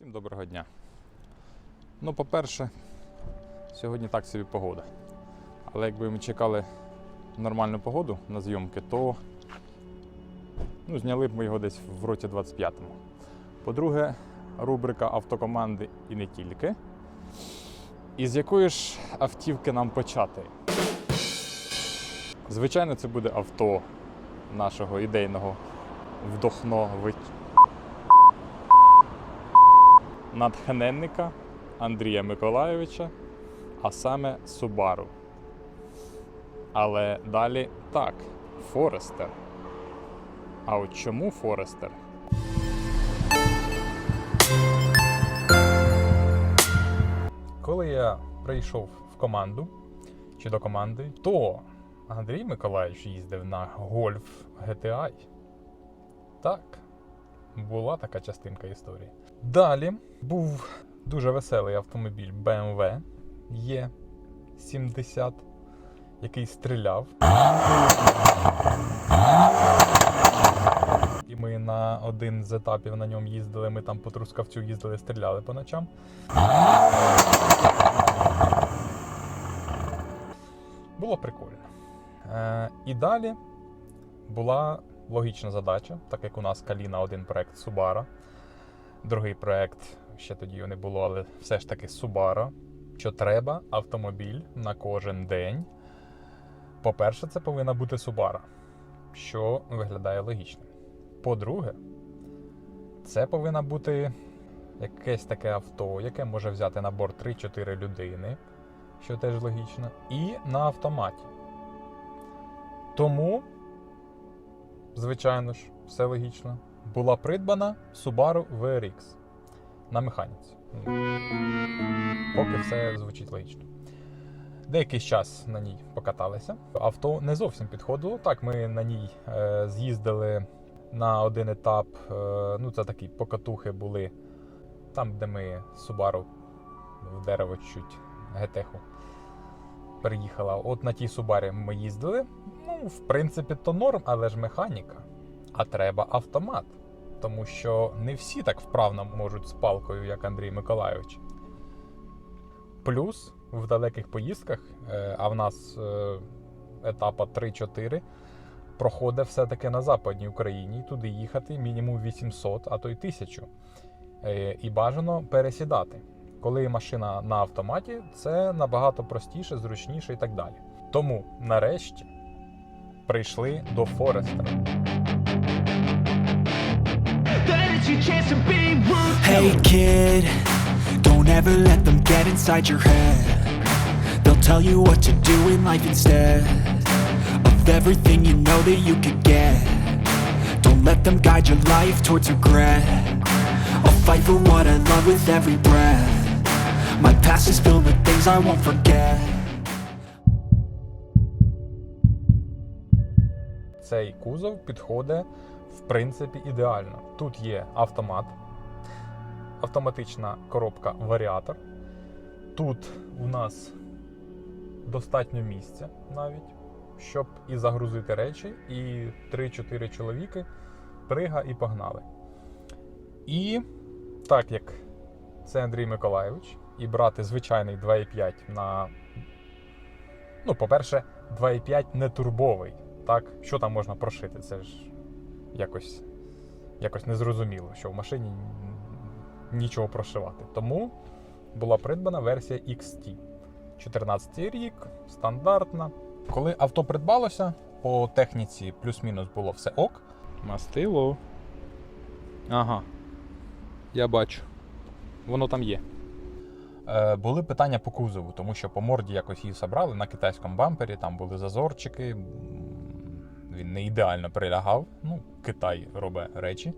Всім доброго дня. Ну, по-перше, сьогодні так собі погода. Але якби ми чекали нормальну погоду на зйомки, то ну, зняли б ми його десь в році 25-му. По-друге, рубрика автокоманди і не тільки. І з якої ж автівки нам почати? Звичайно, це буде авто нашого ідейного вдохнович натхненника Андрія Миколайовича, а саме Subaru. Але далі так, Форестер. А от чому Форестер? Коли я прийшов в команду чи до команди, то Андрій Миколаївич їздив на Golf GTI. Так, була така частинка історії. Далі був дуже веселий автомобіль BMW E70, який стріляв. І ми на один з етапів на ньому їздили. Ми там по Трускавцю їздили, стріляли по ночам. Було прикольно. Е, і далі була логічна задача, так як у нас Каліна один проект Субара, другий проект ще тоді його не було, але все ж таки Субара. Що треба автомобіль на кожен день. По-перше, це повинна бути Субара, що виглядає логічно. По-друге, це повинна бути якесь таке авто, яке може взяти на борт 3-4 людини, що теж логічно, і на автоматі. Тому звичайно ж, все логічно. Була придбана Subaru VRX на механіці. Поки все звучить логічно. Деякий час на ній покаталися. Авто не зовсім підходило. Так, ми на ній е, з'їздили на один етап. Е, ну, це такі покатухи були там, де ми Subaru в дерево чуть гетеху приїхала. От на тій Субарі ми їздили. Ну, в принципі, то норм, але ж механіка. А треба автомат. Тому що не всі так вправно можуть з палкою, як Андрій Миколайович. Плюс в далеких поїздках, е, а в нас е, етапа 3-4, проходить все-таки на Западній Україні. Туди їхати мінімум 800, а то й 1000. Е, І бажано пересідати. Коли машина на автоматі, це набагато простіше, зручніше і так далі. Тому нарешті прийшли до Форестера. Hey kid, don't ever let them get inside your head. They'll tell you what to do in life instead of everything you know that you could get. Don't let them guide your life towards regret. I'll fight for what I love with every breath. My past is filled with things I won't forget. Цей кузов підходить в принципі ідеально. Тут є автомат, автоматична коробка варіатор. Тут у нас достатньо місця навіть, щоб і загрузити речі, і 3-4 чоловіки прига і погнали. І так як це Андрій Миколайович, і брати звичайний 2,5 на. Ну, по-перше, 2,5 не турбовий. Так, що там можна прошити? Це ж якось, якось незрозуміло, що в машині нічого прошивати. Тому була придбана версія XT. 14 рік, стандартна. Коли авто придбалося, по техніці плюс-мінус було все ок. Мастило. Ага. Я бачу. Воно там є. Е, були питання по кузову, тому що по морді якось її забрали на китайському бампері, там були зазорчики. Він не ідеально прилягав. Ну, Китай робить речі.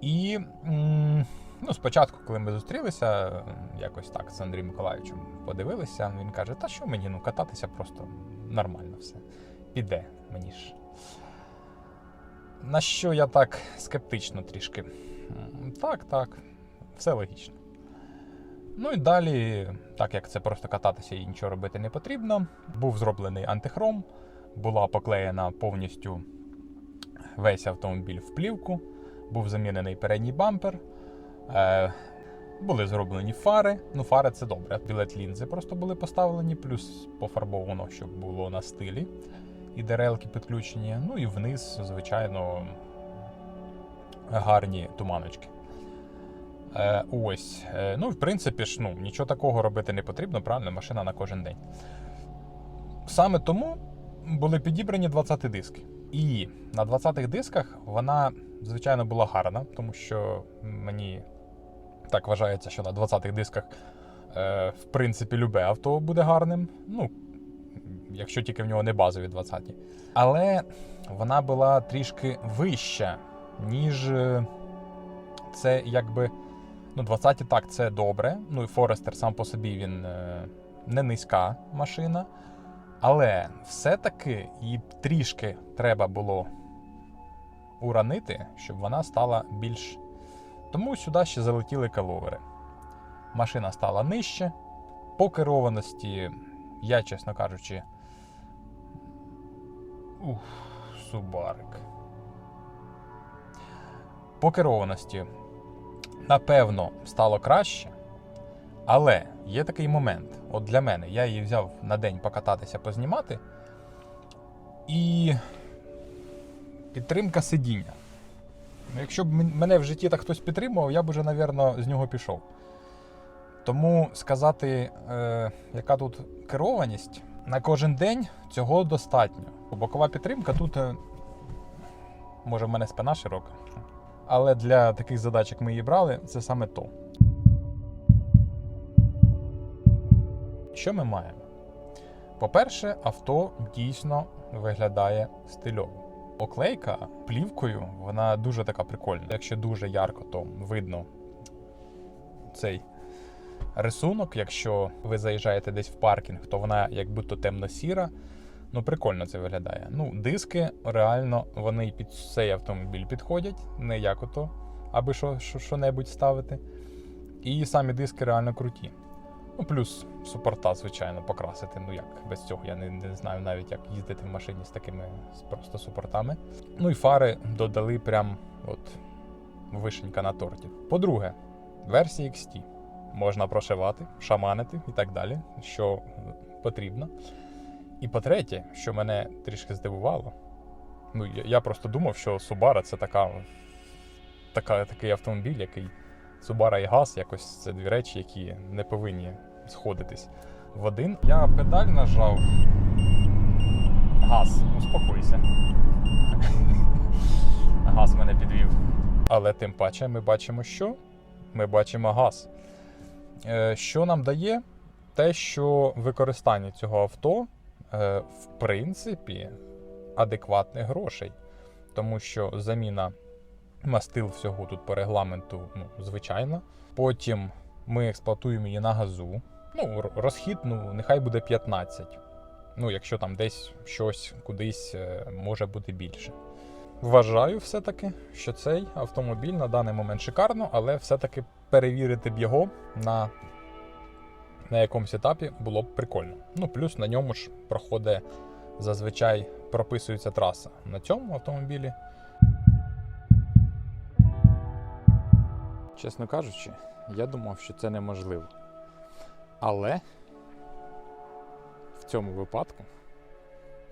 І ну, спочатку, коли ми зустрілися, якось так з Андрієм Миколаївичем подивилися, він каже: Та що мені ну, кататися просто нормально все. Піде мені ж. На що я так скептично трішки. Так, так, все логічно. Ну і далі, так як це просто кататися і нічого робити не потрібно, був зроблений антихром, була поклеєна повністю весь автомобіль в плівку, був замінений передній бампер, е, Були зроблені фари. Ну, фари це добре. Білет лінзи просто були поставлені, плюс пофарбовано, щоб було на стилі. І дерелки підключені. Ну і вниз, звичайно, гарні туманочки. Е, ось. Е, ну, в принципі ж, ну, нічого такого робити не потрібно, правильно, машина на кожен день. Саме тому були підібрані 20 диски. І на 20-х дисках вона, звичайно, була гарна, тому що мені так вважається, що на 20-х дисках, е, в принципі, любе авто буде гарним. Ну, якщо тільки в нього не базові 20-ті. Але вона була трішки вища, ніж е, це якби. Ну, 20-ті так, це добре. Ну і Форестер сам по собі він е, не низька машина. Але все-таки її трішки треба було уранити, щоб вона стала більш. Тому сюди ще залетіли каловери. Машина стала нижче. По керованості, я, чесно кажучи. Ух, субарик. По керованості, напевно, стало краще. Але є такий момент. От для мене я її взяв на день покататися, познімати. І підтримка сидіння. Ну, Якщо б мене в житті так хтось підтримував, я б уже, напевно, з нього пішов. Тому сказати, е, яка тут керованість, на кожен день цього достатньо. Бокова підтримка тут, е, може, в мене спина широка. Але для таких задач, як ми її брали, це саме то. Що ми маємо? По-перше, авто дійсно виглядає стильово. Оклейка плівкою, вона дуже така прикольна. Якщо дуже ярко, то видно цей рисунок. Якщо ви заїжджаєте десь в паркінг, то вона як будто темно-сіра. Ну, прикольно це виглядає. Ну, диски реально вони під цей автомобіль підходять, не як ото, аби що, що, що-небудь ставити. І самі диски реально круті. Ну, плюс супорта, звичайно, покрасити. Ну як без цього я не, не знаю навіть, як їздити в машині з такими просто супортами. Ну і фари додали прям от вишенька на торті. По-друге, версії XT можна прошивати, шаманити і так далі, що потрібно. І по-третє, що мене трішки здивувало, ну я, я просто думав, що Subaru це така, така, такий автомобіль, який Subaru і газ, якось це дві речі, які не повинні сходитись в один. Я педаль нажав. Газ, успокойся. Газ мене підвів. Але тим паче ми бачимо, що? Ми бачимо газ. Е, Що нам дає? Те, що використання цього авто, е, в принципі, адекватних грошей. Тому що заміна мастил всього тут по регламенту, ну, звичайно. Потім ми експлуатуємо її на газу. Ну, розхід, ну, нехай буде 15. Ну, якщо там десь щось кудись е, може бути більше. Вважаю все-таки, що цей автомобіль на даний момент шикарно, але все-таки перевірити б його на, на якомусь етапі було б прикольно. Ну, плюс на ньому ж проходить зазвичай прописується траса. На цьому автомобілі Чесно кажучи, я думав, що це неможливо. Але в цьому випадку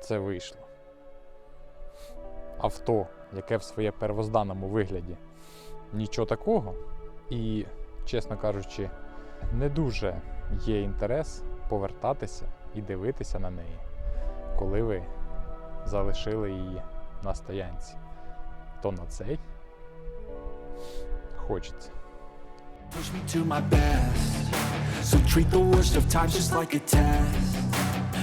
це вийшло. Авто, яке в своє первозданному вигляді нічого такого, і, чесно кажучи, не дуже є інтерес повертатися і дивитися на неї, коли ви залишили її на стоянці. То на цей хочеться. push me to my best. So treat the worst of times just like a test.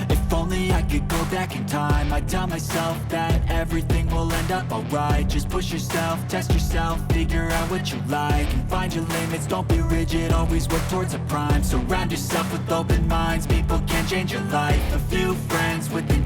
If only I could go back in time, I'd tell myself that everything will end up alright. Just push yourself, test yourself, figure out what you like, and find your limits. Don't be rigid, always work towards a prime. Surround yourself with open minds, people can change your life. A few friends with intent can help you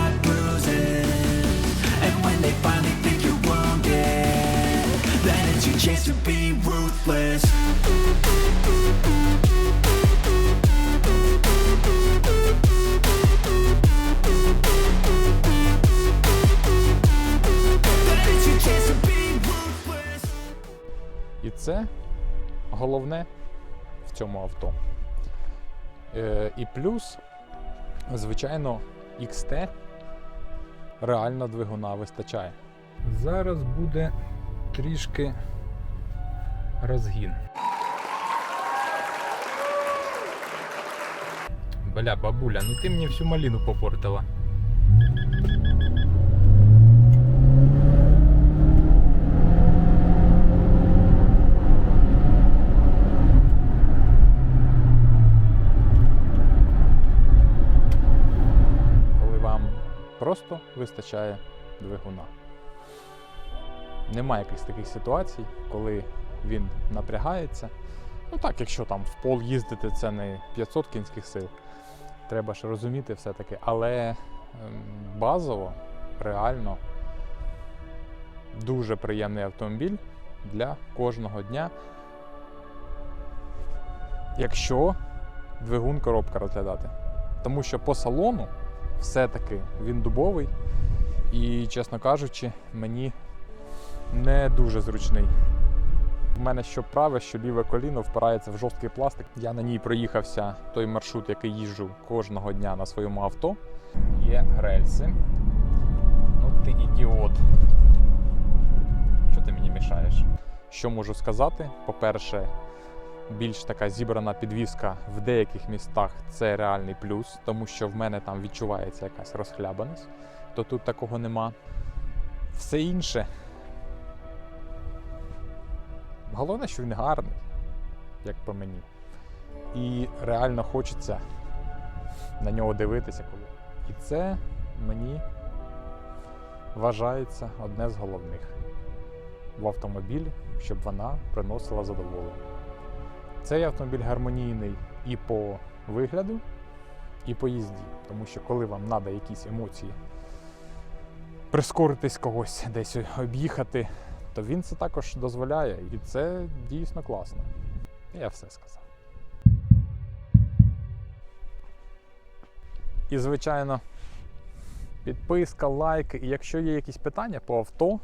chance to be ruthless. Then it's your chance to be ruthless. І це головне в цьому авто. Е, і плюс, звичайно, XT реально двигуна вистачає. Зараз буде трішки розгін. Бля, бабуля, ну ти мені всю малину попортила. коли вам просто вистачає двигуна. Немає якихось таких ситуацій, коли він напрягається. Ну так, якщо там в пол їздити, це не 500 кінських сил. Треба ж розуміти все-таки. Але ем, базово, реально дуже приємний автомобіль для кожного дня. Якщо двигун коробка розглядати. Тому що по салону все-таки він дубовий і, чесно кажучи, мені не дуже зручний. У мене що праве, що ліве коліно впирається в жорсткий пластик. Я на ній проїхався той маршрут, який їжджу кожного дня на своєму авто. Є рельси. Ну ти ідіот. Чого ти мені мішаєш? Що можу сказати? По-перше, більш така зібрана підвіска в деяких містах це реальний плюс, тому що в мене там відчувається якась розхлябаність, то тут такого нема. Все інше. Головне, що він гарний, як по мені. І реально хочеться на нього дивитися коли. І це мені вважається одне з головних в автомобілі, щоб вона приносила задоволення. Цей автомобіль гармонійний і по вигляду, і по їзді. Тому що коли вам треба якісь емоції прискоритись когось, десь об'їхати, то він це також дозволяє. І це дійсно класно. Я все сказав. І, звичайно, підписка, лайк. І якщо є якісь питання по авто,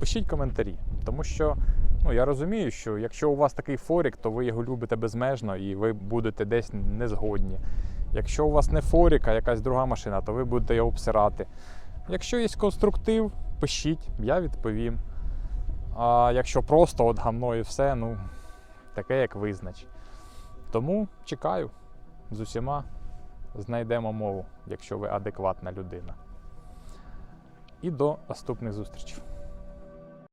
пишіть коментарі. Тому що ну, я розумію, що якщо у вас такий форік, то ви його любите безмежно і ви будете десь незгодні. Якщо у вас не форік, а якась друга машина, то ви будете його обсирати. Якщо є конструктив, пишіть, я відповім. А якщо просто от гамно і все, ну таке як визнач. Тому чекаю з усіма знайдемо мову, якщо ви адекватна людина. І до наступних зустрічей.